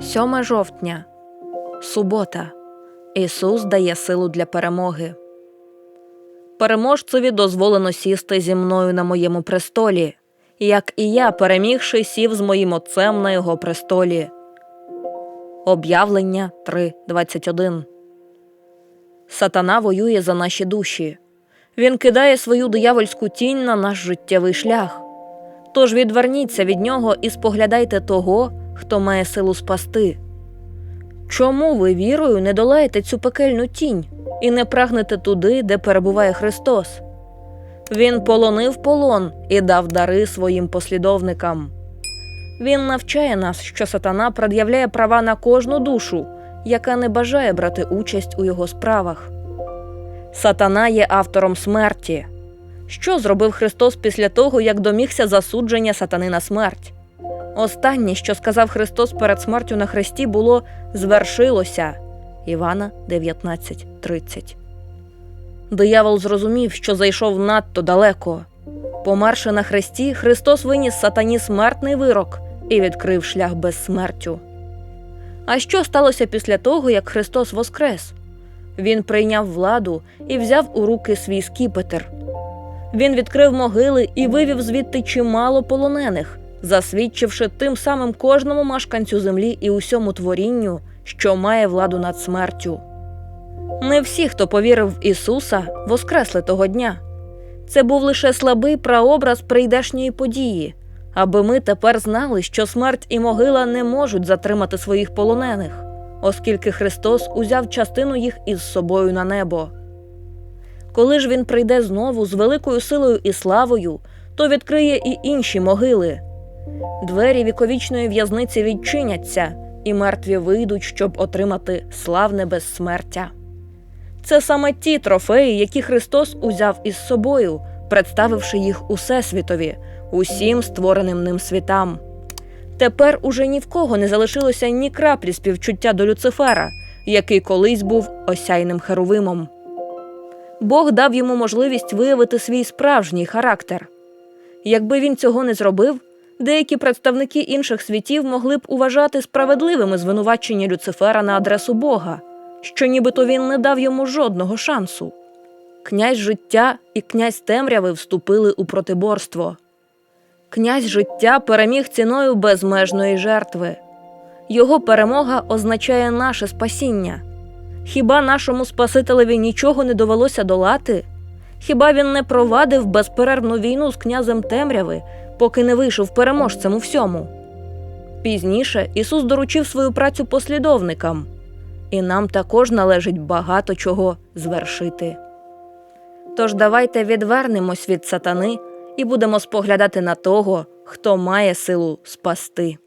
7 жовтня. Субота. Ісус дає силу для перемоги. Переможцеві дозволено сісти зі мною на моєму престолі, як і я, перемігши, сів з моїм отцем на його престолі. Об'явлення 3.21 Сатана воює за наші душі. Він кидає свою диявольську тінь на наш життєвий шлях. Тож відверніться від нього і споглядайте того, хто має силу спасти. Чому ви вірою не долаєте цю пекельну тінь і не прагнете туди, де перебуває Христос? Він полонив полон і дав дари своїм послідовникам. Він навчає нас, що сатана пред'являє права на кожну душу, яка не бажає брати участь у його справах. Сатана є автором смерті. Що зробив Христос після того, як домігся засудження сатани на смерть? Останнє, що сказав Христос перед смертю на хресті, було звершилося Івана 19.30. Диявол зрозумів, що зайшов надто далеко. Померши на хресті, Христос виніс сатані смертний вирок і відкрив шлях безсмертю. А що сталося після того, як Христос воскрес? Він прийняв владу і взяв у руки свій скіпетр. Він відкрив могили і вивів звідти чимало полонених, засвідчивши тим самим кожному мешканцю землі і усьому творінню, що має владу над смертю. Не всі, хто повірив в Ісуса, воскресли того дня. Це був лише слабий прообраз прийдешньої події, аби ми тепер знали, що смерть і могила не можуть затримати своїх полонених, оскільки Христос узяв частину їх із собою на небо. Коли ж він прийде знову з великою силою і славою, то відкриє і інші могили. Двері віковічної в'язниці відчиняться, і мертві вийдуть, щоб отримати славне безсмертя. Це саме ті трофеї, які Христос узяв із собою, представивши їх усесвітові, усім створеним ним світам. Тепер уже ні в кого не залишилося ні краплі співчуття до Люцифера, який колись був осяйним херовимом. Бог дав йому можливість виявити свій справжній характер. Якби він цього не зробив, деякі представники інших світів могли б уважати справедливими звинувачення Люцифера на адресу Бога, що нібито він не дав йому жодного шансу. Князь життя і князь темряви вступили у протиборство. Князь життя переміг ціною безмежної жертви. Його перемога означає наше спасіння. Хіба нашому Спасителеві нічого не довелося долати? Хіба він не провадив безперервну війну з князем темряви, поки не вийшов переможцем у всьому? Пізніше Ісус доручив свою працю послідовникам, і нам також належить багато чого звершити. Тож давайте відвернемось від сатани і будемо споглядати на того, хто має силу спасти.